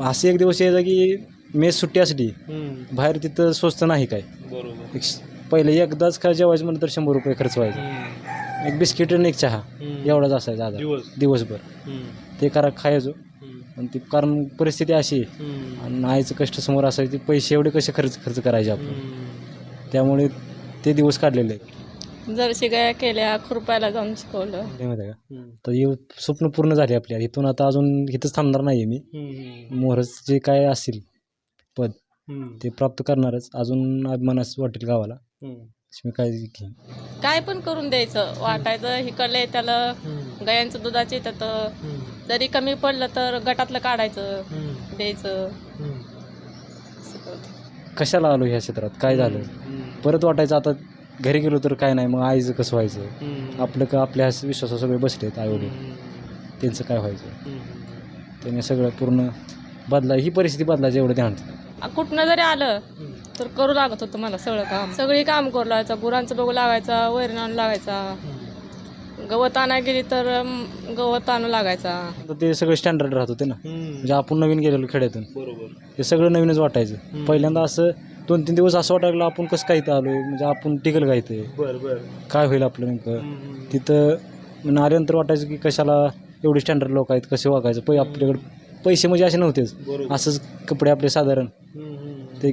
असे एक दिवस यायचा की मेस सुट्टी असली हम्म. बाहेर तिथं स्वस्त नाही काय बरोबर एक श- पहिले एकदाच का जेवायचं म्हणलं तर शंभर रुपये खर्च व्हायचा हम्म. एक बिस्किट आणि एक चहा हम्म. एवढाच असायचा दिवस दिवसभर हम्म. ते करा खायचो हम्म. आणि ती कारण परिस्थिती अशी आहे हम्म. आणि आईचं कष्ट समोर असायचे पैसे एवढे कसे खर्च खर्च करायचे आपण हम्म. त्यामुळे ते दिवस काढलेले आहेत जर्सी गाया केल्या खुरपायला जाऊन शिकवलं नाही माहिती आहे का. तर हे स्वप्न पूर्ण झाले आपल्या इथून आता अजून इथंच थांबणार नाही मी. मोहरच जे काय असेल पद. ते प्राप्त करणारच अजून अभिमानास वाटेल गावाला. अशी मी काळजी घेईन काय पण करून द्यायचं वाटायचं हिकडले त्याला. गायांचं दुधाचे त्यात. जरी कमी पडलं तर गटातलं काढायचं. द्यायचं. कशाला आलो ह्या क्षेत्रात काय झालं. परत वाटायचं आता घरी गेलो तर काय नाही मग आईचं कसं व्हायचं हम्म. आपलं का आपल्या विश्वासावर सगळे बसलेत आईवडील हम्म. त्यांचं काय व्हायचं हम्म. त्याने सगळं पूर्ण बदला ही परिस्थिती बदलायची एवढं ध्यान आ, कुठनं जरी आलं. तर करू लागत होतं मला सगळं काम सगळी काम करू लागायचं गुरांचं बघू लागायचा वैरण आणू लागायचा. गवत आणायला गेली तर अम, गवत आणू लागायचा तर ते सगळं स्टँडर्ड राहत होते ना. म्हणजे आपण नवीन गेलेलो खेड्यातून बरोबर ते सगळं नवीनच वाटायचं. पहिल्यांदा असं दोन तीन दिवस असं वाटायला आपण कसं काय इथं आलोय? म्हणजे आपण टिकल काय इथे? बर बर. काय होईल आपलं नेमकं. तिथं आल्यानंतर वाटायचं की कशाला एवढे स्टँडर्ड लोक आहेत कसे वागायचं? पै आपल्याकडे पैसे म्हणजे असे नव्हतेच. बरोबर. असंच कपडे आपले साधारण. ते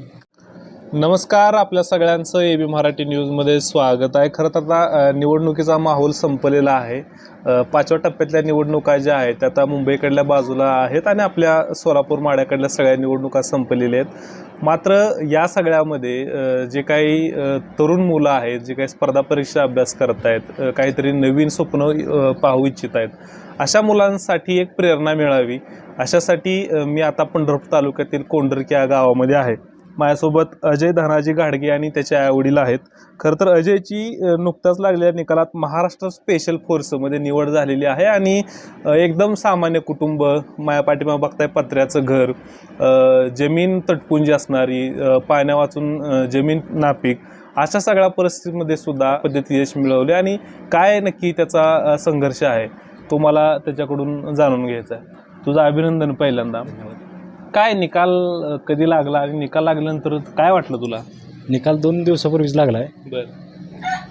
नमस्कार आपल्या सगळ्यांचं ए बी मराठी न्यूजमध्ये स्वागत आहे. खरं तर आता अ, निवडणुकीचा माहोल संपलेला आहे. अ, पाचव्या टप्प्यातल्या निवडणुका ज्या आहेत त्या आता मुंबईकडल्या बाजूला आहेत आणि आपल्या सोलापूर माड्याकडल्या सगळ्या निवडणुका संपलेल्या आहेत. मात्र या सगळ्यामध्ये जे काही तरुण मुलं आहेत जे काही स्पर्धा परीक्षा अभ्यास करत आहेत काहीतरी नवीन स्वप्न पाहू इच्छित आहेत अशा मुलांसाठी एक प्रेरणा मिळावी. अशासाठी मी आता पंढरपूर तालुक्यातील कोंढरकी या गावामध्ये आहे. माझ्यासोबत अजय धनाजी घाडगे आणि त्याचे आईवडील आहेत. खरं तर अजयची नुकताच नुकत्याच लागलेल्या निकालात महाराष्ट्र स्पेशल फोर्समध्ये निवड झालेली आहे आणि एकदम सामान्य कुटुंब माया पाठिंबा बघताय पत्र्याचं घर जमीन तटपुंजी असणारी पाण्या वाचून जमीन नापीक अशा सगळ्या परिस्थितीमध्ये सुद्धा पद्धती यश मिळवले आणि काय नक्की त्याचा संघर्ष आहे तो मला त्याच्याकडून जाणून घ्यायचा आहे. तुझं अभिनंदन पहिल्यांदा. काय निकाल अ, कधी लागला आणि निकाल लागल्यानंतर काय वाटलं तुला? निकाल दोन दिवसापूर्वीच लागला आहे बर.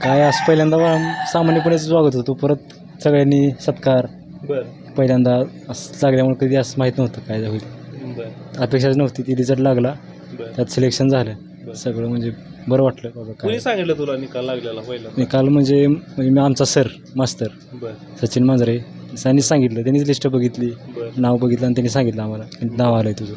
काय असं पहिल्यांदा वा- सामान्यपणेच वागत होतो. परत सगळ्यांनी सत्कार. बर. पहिल्यांदा असं लागल्यामुळे कधी असं माहीत नव्हतं काय होईल. बर. अपेक्षाच नव्हती. ती रिझल्ट लागला. बर. त्यात सिलेक्शन झालं. सगळं म्हणजे बरं वाटलं बाबा काय. कोणी सांगितलं तुला निकाल लागलेला पहिल्यांदा? निकाल म्हणजे म्हणजे मी आमचा सर मास्तर बर. सचिन मांजरे त्यांनीच सांगितलं त्यांनीच लिस्ट बघितली बर. नाव बघितलं आणि त्यांनी सांगितलं आम्हाला नाव आलं आहे तुझं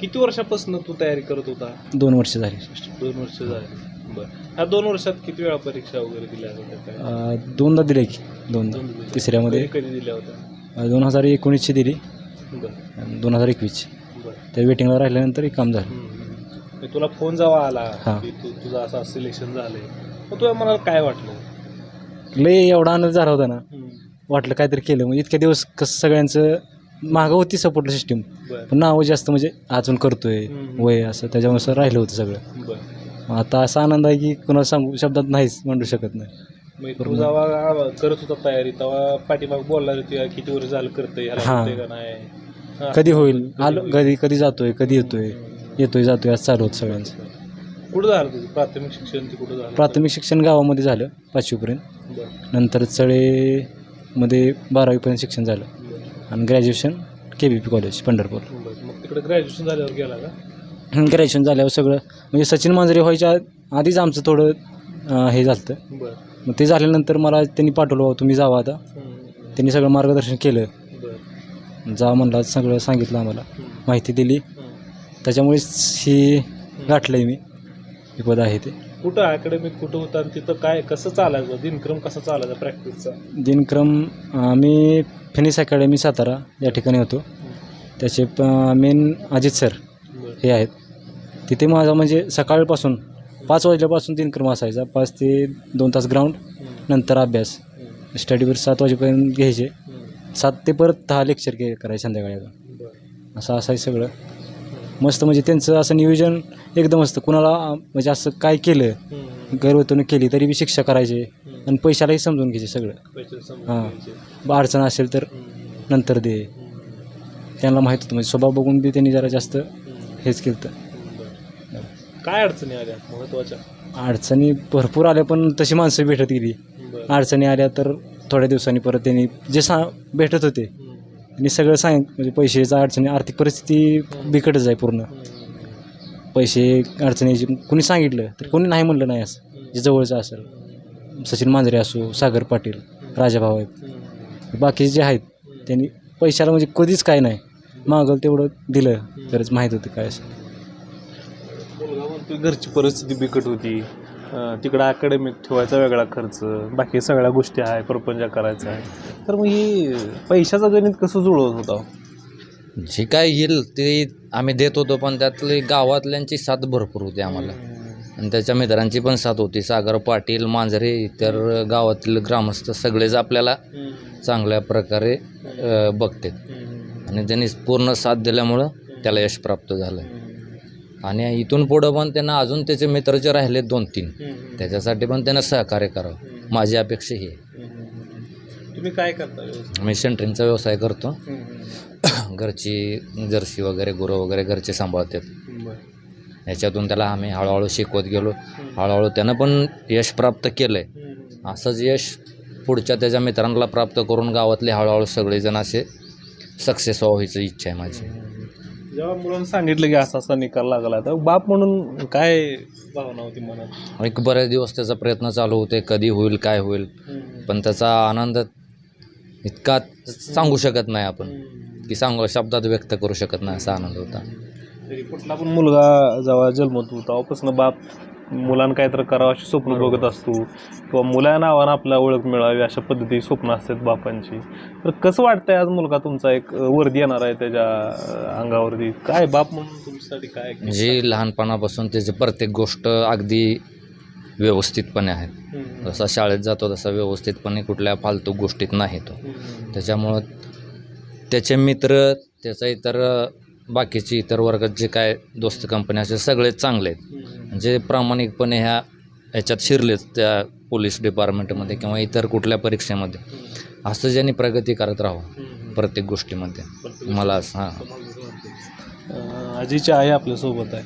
किती वर्षापासून तू तयारी करत होता? दोन वर्ष झाली. दोन वर्ष झाली. बर. ह्या दोन वर्षात किती वेळा परीक्षा वगैरे दिल्या होत्या काय? अं, दोनदा दिले की दोनदा. दोन दिल्या. तिसऱ्यामध्ये कधी कधी दिल्या होत्या? अं, दोन हजार एकोणीसची दिली. बर. आणि दोन हजार एकवीसची. बर. त्या वेटिंगला राहिल्यानंतर एक काम झालं. हम्म. मग तुला फोन जेव्हा आला हा. की तू तुझं असं सिलेक्शन झालंय मग तुला मनाला काय वाटलं लय एवढा आनंद झाला होता ना हम्म. वाटलं काहीतरी केलं म्हणजे इतक्या दिवस कसं सगळ्यांचं मागं होती सपोर्ट सिस्टीम बर पण नावं जास्त म्हणजे अजून करतोय हम्म. वय असं त्याच्यानुसार राहिलं होतं सगळं बर आता असा आनंद आहे की कुणाला सांगू शब्दात नाहीच म्हणू शकत नाही मग तू पूर्ण. जेव्हा करत होता तयारी तेव्हा पाठीमाग बोलला होती किती वर्ष झालं करतोय ह्याला हा. का नाही हा. कधी होईल आलो? कधी कधी जातोय कधी येतोय येतोय जातोय असं चालू होतं सगळ्यांचं. कुठं झालं तुझं? प्राथमिक शिक्षण ते कुठं झालं? प्राथमिक शिक्षण गावामध्ये झालं पाचवीपर्यंत. बरं, नंतर चळेमध्ये बारावीपर्यंत शिक्षण झालं. आणि graduation K B P college Pandharpur. बरं. मग तिकडे ग्रॅज्युएशन झाल्यावर गेला का? ग्रॅज्युएशन झाल्यावर सगळं म्हणजे सचिन मांजरे व्हायच्या आधीच आमचं थोडं अं, हे झालं बरं. मग ते झाल्यानंतर मला त्यांनी पाठवलं "बाबा, तुम्ही जावा आता. हम्म, त्यांनी सगळं मार्गदर्शन केलं. बरं. जा म्हणला सगळं सांगितलं आम्हाला. हम्म, माहिती दिली. त्याच्यामुळेच ही गाठलं आहे मी. हे पद आहे ते. कुठं अकॅडमीत कुठं होतं आणि तिथं काय कसं चालायचं? दिनक्रम कसा चालायचा प्रॅक्टिसचा दिनक्रम आम्ही फिनिक्स अकॅडमी सातारा या ठिकाणी होतो. त्याचे मेन अजित सर हे आहेत. तिथे माझा म्हणजे सकाळपासून पाच वाजल्यापासून दिनक्रम असायचा. पाच ते दोन तास ग्राउंड नंतर अभ्यास. स्टडीवर सात वाजेपर्यंत घ्यायचे. सात ते परत दहा लेक्चर घे करायचे संध्याकाळी असं असायचं सगळं. मस्त म्हणजे त्यांचं असं नियोजन एकदम असतं. कुणाला म्हणजे असं काय केलं गर्वतून केली तरी बी शिक्षा करायचे. आणि पैशालाही समजून घ्यायचे सगळं. हां. अडचण असेल तर नंतर दे. त्यांना माहीत होतं. म्हणजे स्वभाव बघून बी त्यांनी जरा जास्त हेच केलं बरं. काय अडचणी आल्या महत्त्वाच्या अडचणी भरपूर आल्या पण तशी माणसं भेटत गेली. अडचणी आल्या तर थोड्या दिवसांनी परत त्यांनी जे सा भेटत होते आणि सगळं सांग म्हणजे पैशाचा अडचणी आर्थिक परिस्थिती बिकटच आहे पूर्ण. पैसे अडचणीची कुणी सांगितलं तर कोणी नाही म्हणलं नाही असं. जे जवळचं असेल सचिन मांजरे असो सागर पाटील राजाभाऊ आहेत. बाकीचे जे आहेत त्यांनी पैशाला म्हणजे कधीच काय नाही. मागल तेवढं दिलं तरच माहीत होतं काय असं. घरची परिस्थिती बिकट होती. तिकडं अकॅडमिक ठेवायचा वेगळा खर्च बाकी सगळ्या गोष्टी आहे प्रपंच करायचा आहे. तर मग ही पैशाचं गणित कसं जुळवत होता? जे काय येईल ते आम्ही देत होतो पण त्यातली गावातल्यांची साथ भरपूर होती आम्हाला. आणि त्याच्या मित्रांची पण साथ होती सागर पाटील मांजरे इतर गावातील ग्रामस्थ सगळेच आपल्याला चांगल्या प्रकारे बघते. आणि त्यांनी पूर्ण साथ दिल्यामुळं त्याला यश प्राप्त झालं आणि इथून पुढं पण त्यांना अजून त्याचे मित्र जे राहिले दोन तीन त्याच्यासाठी पण त्यांना सहकार्य करावं. माझी अपेक्षा ही आहे. तुम्ही काय करता? मी सेंटरिंगचा व्यवसाय करतो. घरची जर्सी वगैरे गुरं वगैरे घरचे सांभाळतात. याच्यातून त्याला आम्ही हळूहळू शिकवत गेलो. हळूहळू त्यानं पण यश प्राप्त केलं आहे असंच यश पुढच्या त्याच्या मित्रांना प्राप्त करून गावातले हळूहळू सगळेजण असे सक्सेस व्हायची इच्छा आहे माझी. जेव्हा मुलांना सांगितलं की असा असा निकाल लागला तर बाप म्हणून काय भावना होती मनात? एक बरेच दिवस त्याचा प्रयत्न चालू होते कधी होईल काय होईल. पण त्याचा आनंद इतका सांगू शकत नाही आपण की सांगू शब्दात व्यक्त करू शकत नाही असा आनंद होता. तरी कुठला पण मुलगा जेव्हा जन्मत होता तेव्हापासून बाप मुलांना काहीतरी करावं अशी स्वप्न बघत असतो किंवा मुला नावानं आपला ओळख मिळावी अशा पद्धती स्वप्न असतात बापांची. तर कसं वाटतंय आज मुलगा तुमचा एक वर्दी येणार आहे त्याच्या अंगावरती? काय बाप म्हणून तुमच्यासाठी काय म्हणजे लहानपणापासून त्याची प्रत्येक गोष्ट अगदी व्यवस्थितपणे आहे. हम्म. जसा शाळेत जातो तसा व्यवस्थितपणे कुठल्या फालतू गोष्टीत नाही तो. त्याच्यामुळं त्याचे मित्र त्याचा इतर बाकीचे इतर वर्गात जे काय दोस्त कंपनी असे सगळे चांगले आहेत. हम्म. म्हणजे प्रामाणिकपणे ह्या ह्याच्यात शिरलेच त्या पोलीस डिपार्टमेंटमध्ये किंवा इतर कुठल्या परीक्षेमध्ये. असं ज्यांनी प्रगती करत राहावं. प्रत्येक गोष्टीमध्ये. मला असं हां. अं, आजीची आई आपल्यासोबत आहे.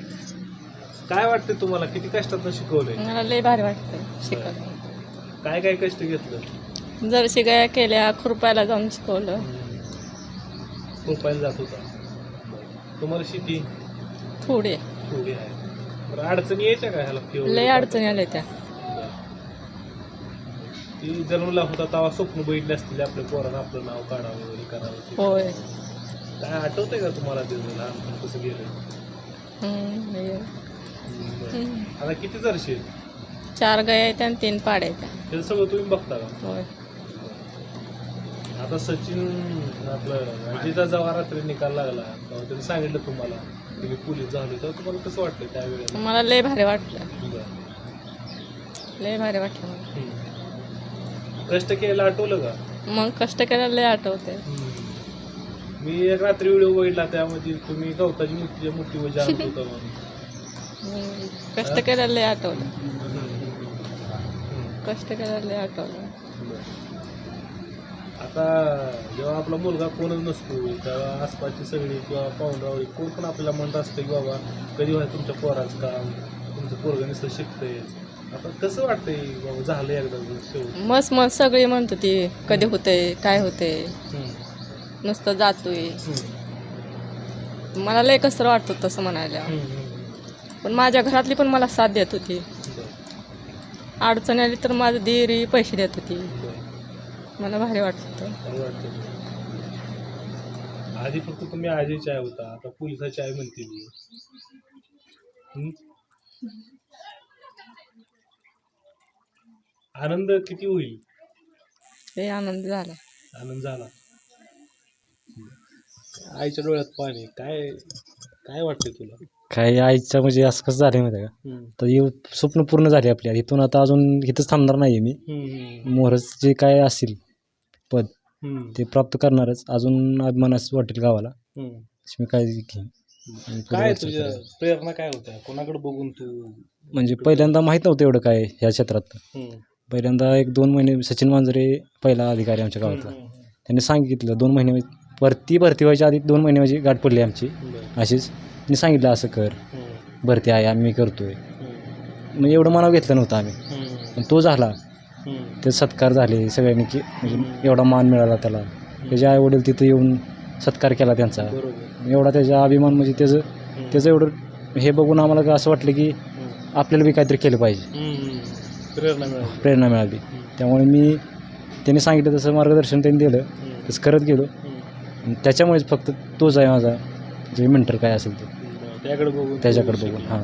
काय वाटते तुम्हाला? किती कष्टात शिकवले मला लय भारी वाटतं शिकायला काय काय कष्ट घेतलं? जर्सी गाया केल्या खुरपायला जाऊन शिकवलं. रुपयाला जात होता. तुम्हाला शेती थोडे. थोडी आहे. बरं अडचणी यायच्या का ह्याला फी वगैरे लय अडचणी आल्या त्या. ती जन्मला होता तेव्हा स्वप्न बघितले असतील आपल्या पोरानं आपलं नाव काढावं वगैरे करावं होय. काय आठवतंय का तुम्हाला ते लहानपण कसं गेलं? हम्म, हे. बरं. हम्म. आता किती जर्शी चार गाय आहेत आणि तीन पाड्या आहेत. हे सगळं तुम्ही बघता का? होय. आता सचिन आपलं अजिता जेव्हा रात्री निकाल लागला तेव्हा त्यांनी सांगितलं तुम्हाला की मी पोलीस झालो तर तुम्हाला कसं वाटलं त्यावेळेला? मला लय भारी वाटलं. बरं. लय भारी वाटलं मला. हम्म. कष्ट केलं आठवलं का? मग कष्ट करायला लय आठवते मी एक रात्री व्हिडिओ बघितला त्यामध्ये तुम्ही गवताची मूर्ती मूर्तीवर जाणत होता म्हणून. हम्म. कष्ट करायला लय आठवलं. हम्म. कष्ट करायला लय आठवलं. आता जेव्हा आपला मुलगा कोणच नसतो तेव्हा आसपासची सगळी किंवा पाहुणरावळी कोण पण आपल्याला म्हणत असतं की बाबा कधी व्हाय तुमच्या पोराचं काम तुमचं पोरगं नुसतं शिकतंय आता कसं वाटतंय बाबा झालं एकदा मस्त मस्त सगळी म्हणत होती कधी होतंय काय होतंय. नुसतं जातोय. मला लय कसं वाटतं तसं म्हणायला. पण माझ्या घरातली पण मला साथ देत होती. अडचण आली तर माझं देरी पैसे देत होती. मला भारी वाटत. वाटतं. आधी फक्त तुम्ही आजी चाय होता आता पोलिसाची चाय म्हणते मी? आनंद किती होईल? लय आनंद झाला. आनंद झाला. आईच्या डोळ्यात पाणी काय काय वाटतंय तुला? काही आईचं म्हणजे असं कसं झालं माहिती आहे का तर येऊ स्वप्न पूर्ण झाले आपल्या इथून आता अजून इथंच थांबणार नाही आहे मी. मोहरच जे काय असेल पद. ते प्राप्त करणारच अजून अभिमानास वाटेल गावाला. अशी मी काळजी घेईन आणि पुढे काय वाटचाल तुझ्या करेन. प्रेरणा काय होत्या कोणाकडे बघून तू म्हणजे पहिल्यांदा माहीत नव्हतं एवढं काय ह्या क्षेत्रात हम्म. पहिल्यांदा एक दोन महिने सचिन मांजरे पहिला अधिकारी आमच्या गावातला हम्म. त्यांनी सांगितलं दोन महिने वरती भरती व्हायच्या आधी दोन महिने माझी गाठ पडली आमची बरं. अशीच मी सांगितलं असं कर. भरती आहे आम्ही करतोय हम्म. मग एवढं मनावर घेतलं नव्हतं आम्ही. पण तो झाला. ते सत्कार झाले सगळ्यांनी की म्हणजे. एवढा मान मिळाला त्याला त्याचे आई वडील तिथं येऊन सत्कार केला त्यांचा एवढा त्याचा अभिमान म्हणजे त्याचं. त्याचं एवढं हे बघून आम्हाला का असं वाटलं की. आपल्याला बी काहीतरी केलं पाहिजे. प्रेरणा मिळाली प्रेरणा मिळाली. त्यामुळे मी त्यांनी सांगितलं तसं मार्गदर्शन त्यांनी दिलं. तसं करत गेलो त्याच्यामुळेच फक्त तोच आहे माझा जे मेंटर काय असेल ते. त्याकडे बघून त्याच्याकडे बघून. हां.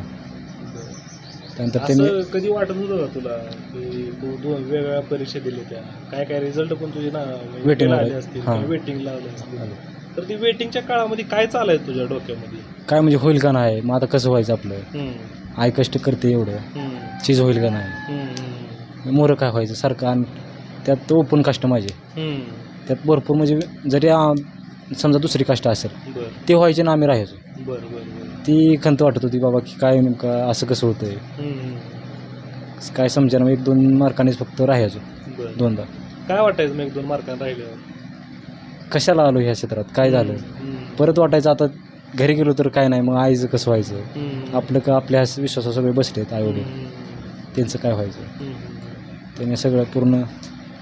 त्यानंतर त्यांनी असं कधी वाटत होतं का तुला की तू दोन वेगवेगळ्या परीक्षा दिल्या त्या काय काय रिझल्ट पण तुझे ना म्हणजे Waiting आले. असतील हां. वेटिंग लावले असतील तर ती वेटिंगच्या काळामध्ये काय चालायचं तुझ्या डोक्यामध्ये काय म्हणजे होईल का नाही मग आता कसं व्हायचं आपलं हम्म. आई कष्ट करते एवढं हम्म. चीज होईल का नाही हम्म. मोरं काय व्हायचं सारखं आणि त्यात ओपन कास्ट माझे हम्म. त्यात भरपूर म्हणजे जरी आ- समजा दुसरी कास्ट असेल बरं. ते व्हायचे ना आम्ही राहायचो. बरं बरं बरं. ती खंत वाटत होती बाबा की काय नेमकं असं कसं होतंय? हम्म. काय समजा मग एक दोन मार्कानेच फक्त राहायचो बरं. दोनदा. काय वाटायचं मग एक दोन मार्काने राहिल्यावर? कशाला आलो ह्या क्षेत्रात? काय झालं? हम्म. परत वाटायचं आता घरी गेलो तर काय नाही मग आईचं कसं व्हायचं? हम्म. आपलं का आपल्या विश्वासावर सगळे बसलेत आई वडील? हम्म. त्यांचं काय व्हायचं? हम्म. त्याने सगळं पूर्ण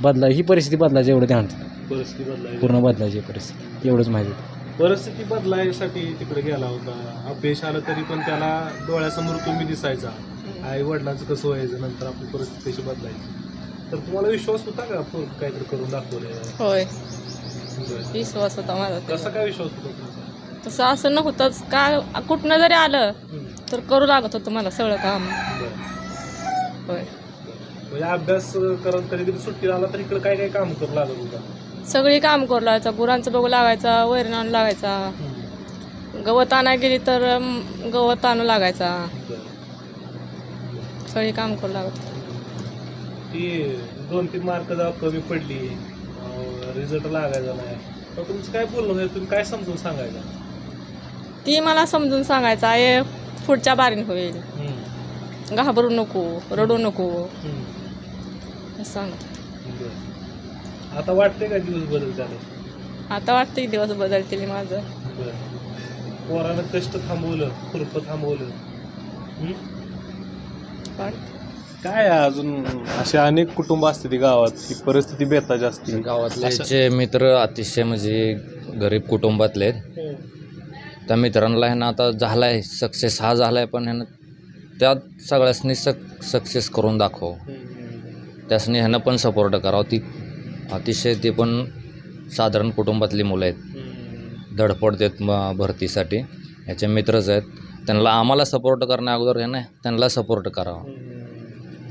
बदला ही परिस्थिती बदलायची एवढं ध्यान परिस्थिती बदलायची? पूर्ण बदलायची परिस्थिती. एवढंच माहिती होतं. परिस्थिती बदलायसाठी तिकडे गेला होता. अपयश आलं तरी पण त्याला डोळ्यासमोर तुम्ही दिसायचा. आई वडिलांचं कसं व्हायचं? नंतर आपली परिस्थिती कशी बदलायची? तर तुम्हाला विश्वास होता का? आपण काहीतरी करून दाखवलं होय. विश्वास होता माझा कसा त्यावर. काय विश्वास होता तुमचा? तसं असं नव्हतंच. काय कुठनं जरी आलं हम्म. तर करू लागत होतं मला सगळं काम. बरं. होय. म्हणजे अभ्यास करत कधी कधी सुट्टी आला तर इकडे काय काय काम करू लागत होता? सगळी काम करू लागायचं गुरांचं बघू लागायचा वैरण आणू लागायचा गवत आणाय गेली तर गवत आणू लागायचा. सगळी काम करू होतं. ती दोन तीन मार्क जेव्हा कमी पडली रिझल्ट लागायचा नाही तर तुमचं काय बोलणं होतं? तुम्ही काय समजून सांगायचं ती मला समजून सांगायचा आहे पुढच्या बारीन होईल घाबरू नको रडू नको असं सांगत होती. बरं. आता वाटते का दिवस बदल झाले? आता वाटतं की दिवस बदलतील माझं. पोरानं कष्ट थांबवलं खुरपं थांबवलं. हं? काय आहे अजून? असे अनेक कुटुंब असते ती गावात ती परिस्थिती बेताची असते. गावातले असं- जे मित्र अतिशय म्हणजे गरीब कुटुंबातले आहेत त्या मित्रांना ह्यानं आता झाला आहे सक्सेस हा झाला आहे पण ह्यानं त्यात सगळ्यासनी सक सक्सेस करून दाखव. त्यासनी ह्यानं पण सपोर्ट करावं. ती अतिशय ते पण साधारण कुटुंबातली मुलं आहेत. धडपड देत म भरतीसाठी. ह्याचे मित्रच आहेत. त्यांना आम्हाला सपोर्ट करण्या अगोदर ह्यानं त्यांना सपोर्ट करावा.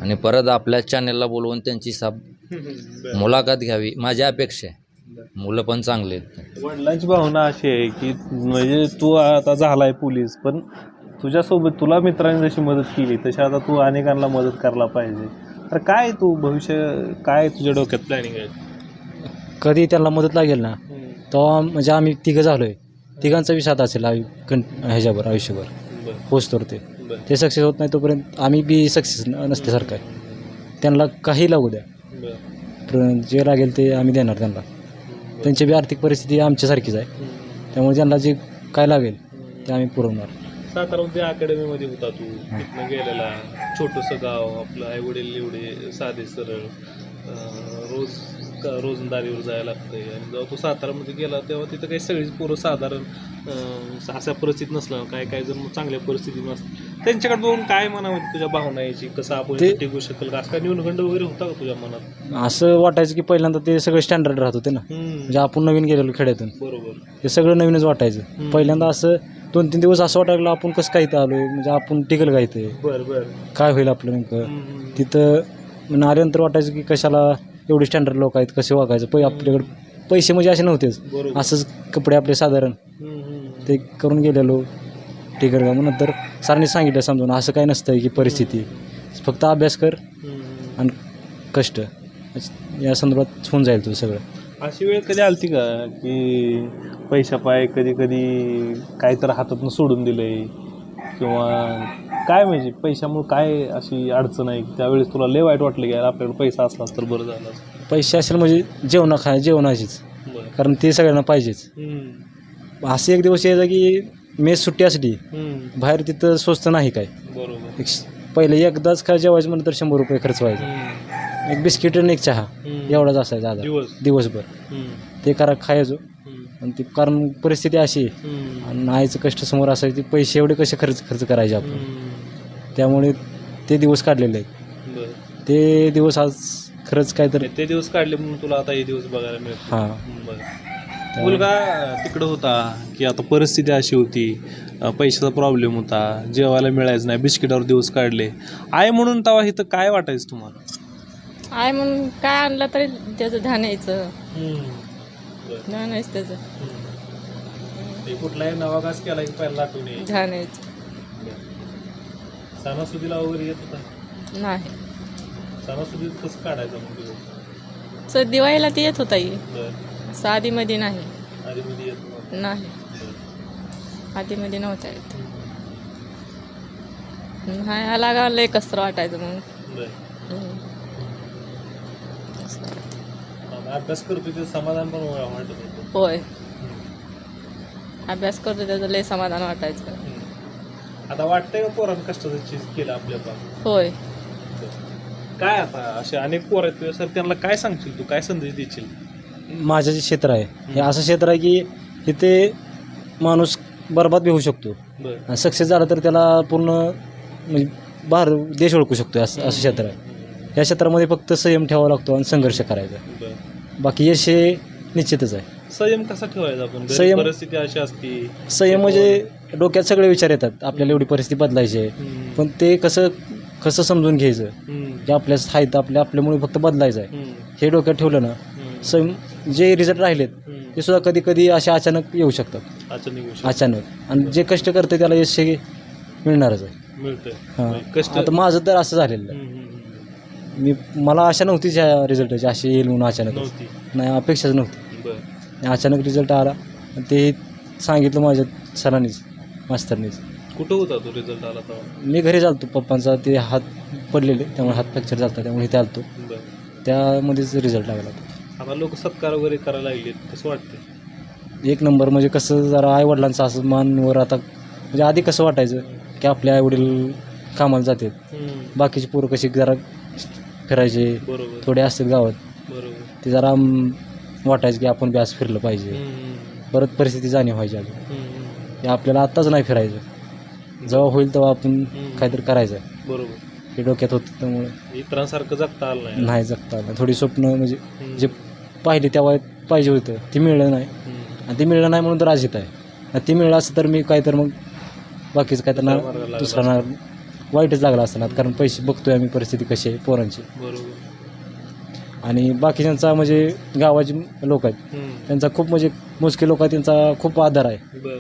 आणि परत आपल्या चॅनेलला बोलवून त्यांची साब मुलाखत घ्यावी माझी अपेक्षा आहे. मुलं पण चांगली आहेत. वडिलांची भावना अशी आहे की म्हणजे तू आता झालाय पोलीस पण तुझ्यासोबत तुला मित्रांनी जशी मदत केली तशी आता तू अनेकांना मदत करायला पाहिजे. तर काय तू भविष्य काय तुझ्या डोक्यात प्लॅनिंग आहे? कधी त्यांना मदत लागेल ना तेव्हा म्हणजे आम्ही तिघं झालो आहे तिघांचा साथ असेल आयु कं ह्याच्यावर आयुष्यभर. पोचतोर ते ते सक्सेस होत नाही तोपर्यंत आम्ही बी सक्सेस नसल्यासारखं आहे त्यांना काही लागू द्या. जे लागेल ते आम्ही देणार त्यांना. त्यांची बी आर्थिक परिस्थिती आमच्यासारखीच आहे. त्यामुळे त्यांना जे काय लागेल ते आम्ही पुरवणार. सातारामध्ये अकॅडमीमध्ये होता तू तिथनं गेलेला. छोटंसं गाव आपलं आई वडील एवढे साधे सरळ. रोज क- रोजंदारीवर जायला लागतंय? आणि जेव्हा तू सातारामध्ये गेला तेव्हा तिथं काही सगळीच पोरं साधारण अशा परिस्थितीत नसलं काय काय जर चांगल्या परिस्थितीत नसतं त्यांच्याकडे बघून काय मनामध्ये तुझ्या भावना यायची कसं आपण ते- टिकू शकेल का? असं काय न्यूनगंड वगैरे होता का तुझ्या मनात? असं वाटायचं की पहिल्यांदा ते सगळे स्टँडर्ड राहत होते ना. म्हणजे आपण नवीन गेलेलो खेड्यातून. बरोबर. ते सगळं नवीनच वाटायचं. हम्म. पहिल्यांदा असं दोन तीन दिवस असं वाटायला आपण कसं काय इथं आलोय? म्हणजे आपण टिकल काय इथे? बरं बरं. काय होईल आपलं नेमकं? तिथं म्हणजे आल्यानंतर वाटायचं की कशाला एवढे स्टँडर्ड लोक आहेत कसे वागायचं? पै आपल्याकडे पैसे म्हणजे असे नव्हतेच. असंच कपडे आपले साधारण. ते करून गेलेलो. टिकर का मग नंतर सरांनी सांगितलं समजून असं काय नसतं की परिस्थिती. फक्त अभ्यास कर. आणि कष्ट. या संदर्भात होऊन जाईल तुझं सगळं. अशी वेळ कधी आलती का? की पैशा पाय कधी कधी काहीतरी हातातून सोडून दिलंय? किंवा काय म्हणजे पैशामुळे काय अशी अडचण आहे त्यावेळेस तुला लय वाईट वाटलं की यार आपल्याकडे पैसा असला तर बरं झालं असतं. पैसे असेल म्हणजे जेवणा खाय जेवणाचीच बरं कारण ते सगळ्यांना पाहिजेच हम्म. असे एक दिवस यायचा की मेस सुट्टी असली हम्म. बाहेर तिथं स्वस्त नाही काय बरोबर एक श- पहिले एकदाच का जेवायचं म्हणलं तर शंभर रुपये खर्च व्हायचा हम्म. एक बिस्किट आणि एक चहा हम्म. एवढाच असायचा आधार दिवस दिवसभर हम्म. ते करा खायचो. आणि ते कारण परिस्थिती अशी आहे. हम्म. आणि आईचं कष्ट समोर असायचे पैसे एवढे कसे खर्च खर्च करायचे आपण? हम्म. त्यामुळे ते दिवस काढलेले आहेत. बरं. ते दिवस आज खरंच काय तर ते दिवस काढले म्हणून तुला आता हे दिवस बघायला मिळत हां. बरं. मुलगा तिकडं होता की आता परिस्थिती अशी होती अं, पैशाचा प्रॉब्लेम होता जेवायला मिळायचं नाही बिस्किटावर दिवस काढले. आहे म्हणून तेव्हा इथं काय वाटायचं तुम्हाला? आहे म्हणून काय आणलं तरी त्याचं ध्यान यायचं. ध्यान यायचं त्याचं ते कुठलाही नवागास केला की पहिला आठवण येईल. यायचं सणासुदीला वगैरे येत होता? नाही. सणासुदीत कसं काढायचं मग दिवस? सर दिवाळीला ते येत होता ही. बरं. नाही. आधीमध्ये येत नव्हता. नाही. बरं. आधीमध्ये नव्हता येत. नाही आला का लय कसर वाटायचं मग. बरं. हम्म. अभ्यास करतो ते समाधान पण वाटत होतं. होय. अभ्यास करतो त्याचं लय समाधान वाटायचं. आता वाटतंय का पोरानं कष्टाचं चीज केलं आपल्या पण? होय. काय आता असे अनेक पोर आहेत सर त्यांना काय सांगशील तू? काय संदेश देशील? माझं जे क्षेत्र आहे हे असं क्षेत्र आहे की इथे माणूस बरबाद बी होऊ शकतो. बर. सक्सेस झाला तर त्याला पूर्ण म्हणजे बाहेर देश ओळखू शकतो असं असं क्षेत्र आहे. या क्षेत्रामध्ये फक्त संयम ठेवावा लागतो आणि संघर्ष करायचा. बर. बाकी यश हे निश्चितच आहे. संयम कसा ठेवायचा आपण? घरी संयम- परिस्थिती अशी असती. संयम म्हणजे डोक्यात सगळे विचार येतात. आपल्याला एवढी परिस्थिती बदलायची आहे. हम्म. पण ते कसं कसं समजून घ्यायचं? हम्म. जे आपल्या आहेत आपल्या आपल्यामुळे फक्त बदलायचं आहे. हम्म. हे डोक्यात ठेवलं ना हम्म. संयम जे रिझल्ट राहिलेत हम्म. ते सुद्धा कधी कधी असे अचानक येऊ शकतात. शकतो. अचानक. आणि जे कष्ट करते त्याला यश हे मिळणारच आहे. मिळतंय. हां. कष्ट आता माझं तर असं झालेलं आहे. हम्म. मी मला आशा नव्हतीच ह्या रिझल्टाची अशी येईल म्हणून अचानक नव्हती. नाही अपेक्षाच नव्हती. बर. आणि अचानक रिझल्ट आला. आणि ते सांगितलं माझ्या सरांनीच मास्तरनीच. कुठं होता तो रिझल्ट आला तेव्हा? मी घरी चालतो. पप्पांचा ते हात पडलेले त्यामुळे हात फ्रॅक्चर झाला त्यामुळे इथे आलतो. बर. त्यामध्येच रिझल्ट लागला आता लोक सत्कार वगैरे करायला लागलेत कसं वाटतं एक नंबर म्हणजे कसं जरा आईवडिलांचं असं मानवर आता म्हणजे आधी कसं वाटायचं की आपले आईवडील कामाला जातात. बाकीची पोरं कशी जरा फिरायचे बरोबर. थोडे असतात गावात. बरोबर. ते जरा वाटायचं की आपण बी असं फिरलं पाहिजे. हम्म, परत परिस्थिती जाणीव व्हायची अजून. हम्म, हे आपल्याला आत्ताच नाही फिरायचं. जेव्हा होईल तेव्हा आपण काहीतरी करायचं. बरोबर. हे डोक्यात होतं त्यामुळे. इतरांसारखं जगता आलं नाही. नाही जगता आलं. थोडी स्वप्न म्हणजे हम्म, जे पाहिली तेव्हा पाहिजे होतं. ते मिळलं नाही. हम्म. आणि ते मिळलं नाही म्हणून तर आज येत आहे. आणि ते मिळलं असतं तर मी काय तर मग बाकीचं काय तर ना दुसऱ्या मार्गाला लागला दुसरा वाईटच लागला असतं ना कारण पैसे बघतोय आम्ही परिस्थिती कशी आहे पोरांची. बरोबर. आणि बाकीच्यांचा म्हणजे गावाची लोक आहेत हम्म, त्यांचा खूप म्हणजे मोजके लोक आहेत त्यांचा खूप आधार आहे. बर.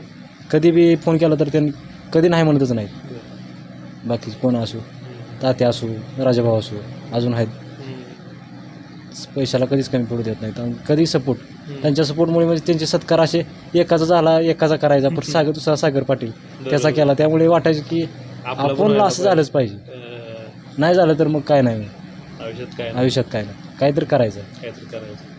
कधी बी फोन केला तर त्यांनी कधी नाही म्हणतच नाहीत. बर. बाकीचे कोण असो हम्म, तात्या असो राजाभाऊ असो अजून आहेत. हम्म, पैशाला कधीच कमी पडू देत नाहीत. आणि कधी सपोर्ट. त्यांच्या सपोर्टमुळे म्हणजे त्यांचे सत्कार असे एकाचा झाला एकाचा करायचा पण सागर दुसरा सागर पाटील त्याचा. केला. त्यामुळे वाटायचं की आपलं असं झालंच पाहिजे. नाही झालं तर मग काय नाही. आयुष्यात काय नाही, आयुष्यात काय नाही. काहीतरी करायचं. काहीतरी करायचं.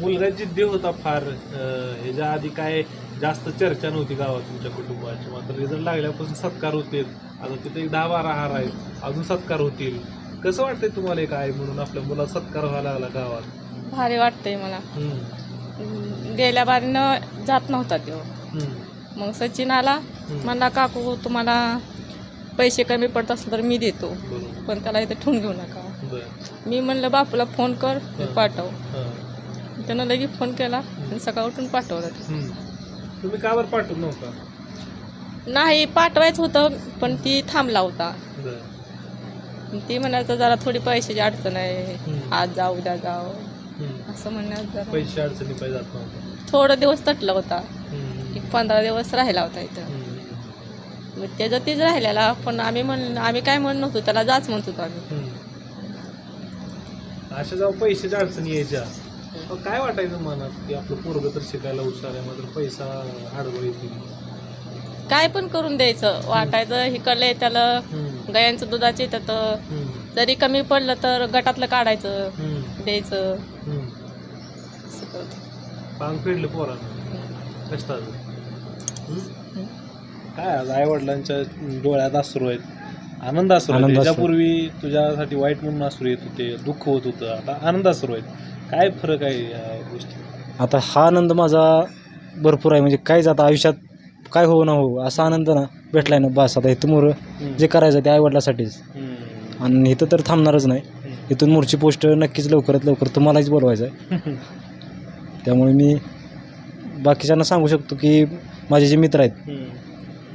मुलगा जिद्दी होता फार अं, ह्याच्या आधी काय जास्त चर्चा नव्हती गावात तुमच्या कुटुंबाची. मात्र रिझल्ट लागल्यापासून सत्कार होतील. आता तिथे एक दहा बारा हार आहेत. अजून सत्कार होतील. कसं वाटतंय तुम्हाला एक आहे म्हणून आपल्या मुलाचा सत्कार व्हायला लागला गावात? भारी वाटतंय मला. हम्म, गेल्या बारीनं जात नव्हता तो. हम्म, मग सचिन आला. हम्म. म्हणला काकू तुम्हाला पैसे कमी पडत असलं तर मी देतो. पण त्याला इथे ठेवून घेऊ नका. मी म्हणलं बापूला फोन कर. पाठव. त्यानं लगेच फोन केला आणि सकाळ उठून पाठवलं. तुम्ही का बरं पाठवत नव्हता? नाही पाठवायचं होतं पण ती थांबला होता. ती म्हणायचं जरा थोडी पैशाची अडचण आहे. आज जाऊ उद्या जाऊ. असं म्हणण्यात पैसे अडचणी थोडं दिवस तटला होता. एक पंधरा दिवस राहिला होता इथं. मग त्याचं तीच राहिलेला पण आम्ही म्हण आम्ही काय म्हणत नव्हतो त्याला जाच म्हणत होतो आम्ही. अशा जेव्हा पैशाच्या अडचणी यायच्या मग काय वाटायचं मनात की आपलं पोरग तर शिकायला हुशार आहे मात्र पैसा हाडवळ येतील काय पण करून द्यायचं वाटायचं इकडले त्याला. गायांचं दुधाचे त्यात. जरी कमी पडलं तर गटातलं काढायचं. द्यायचं. असं करत. पांग फेडलं पोरानं कष्टाचं काय आज आई वडिलांच्या डोळ्यात अश्रू आहेत. आनंद अश्रू आहेत. आनंद अश्रू. त्याच्यापूर्वी तुझ्यासाठी वाईट म्हणून अश्रू येत होते दुःख होत होतं. आता आनंद अश्रू आहेत. काय फरक आहे या गोष्टी? आता हा आनंद माझा भरपूर आहे. म्हणजे काहीच आता आयुष्यात काय हो ना हो असा आनंद ना भेटलाय ना बस. आता इथं मोर जे करायचं ते आईवडिलासाठीच. आणि इथं तर थांबणारच नाही. इथून मोरची पोस्ट नक्कीच लवकरात लवकर तुम्हालाच बोलवायचं आहे. त्यामुळे मी बाकीच्यांना सांगू शकतो की माझे जे मित्र आहेत हम्म.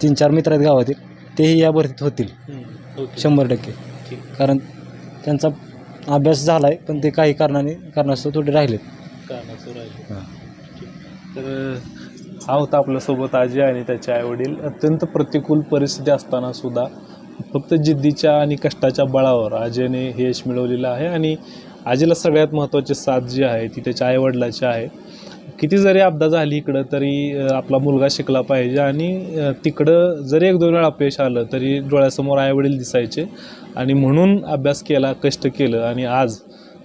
तीन चार मित्र आहेत गावातील तेही या भरतीत होतील. शंभर टक्के ठीक. कारण त्यांचा अभ्यास झाला आहे पण ते काही कारणाने कारणास्तव थोडे राहिलेत कानाचं राहिलं. हां. तर हा होता आपल्यासोबत आजी आणि त्याचे आईवडील अत्यंत प्रतिकूल परिस्थिती असताना सुद्धा फक्त जिद्दीच्या आणि कष्टाच्या बळावर आजीने हे यश मिळवलेलं आहे आणि आजीला सगळ्यात महत्त्वाची साथ जी आहे ती त्याच्या आईवडिलाची आहे किती जरी अपघात झाली इकडं तरी आपला मुलगा शिकला पाहिजे आणि तिकडं जरी एक दोन वेळा अपयश आलं तरी डोळ्यासमोर आईवडील दिसायचे आणि म्हणून अभ्यास केला कष्ट केलं आणि आज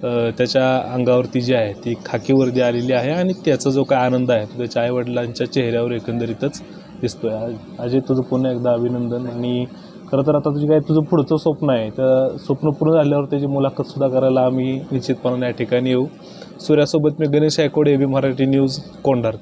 त्याच्या अंगावरती जी आहे ती खाकी वर्दी आलेली आहे आणि त्याचा जो काय आनंद आहे तो त्याच्या आईवडिलांच्या चेहऱ्यावर एकंदरीतच दिसतोय. आज- अजय तुझं पुन्हा एकदा अभिनंदन आणि खरं तर आता तुझी काय तुझं पुढचं स्वप्न आहे तर स्वप्न पूर्ण झाल्यावर त्याची मुलाखतसुद्धा करायला आम्ही निश्चितपणे या ठिकाणी येऊ. सूर्यासोबत मी Ganesh Aikode A B Marathi news कोंडार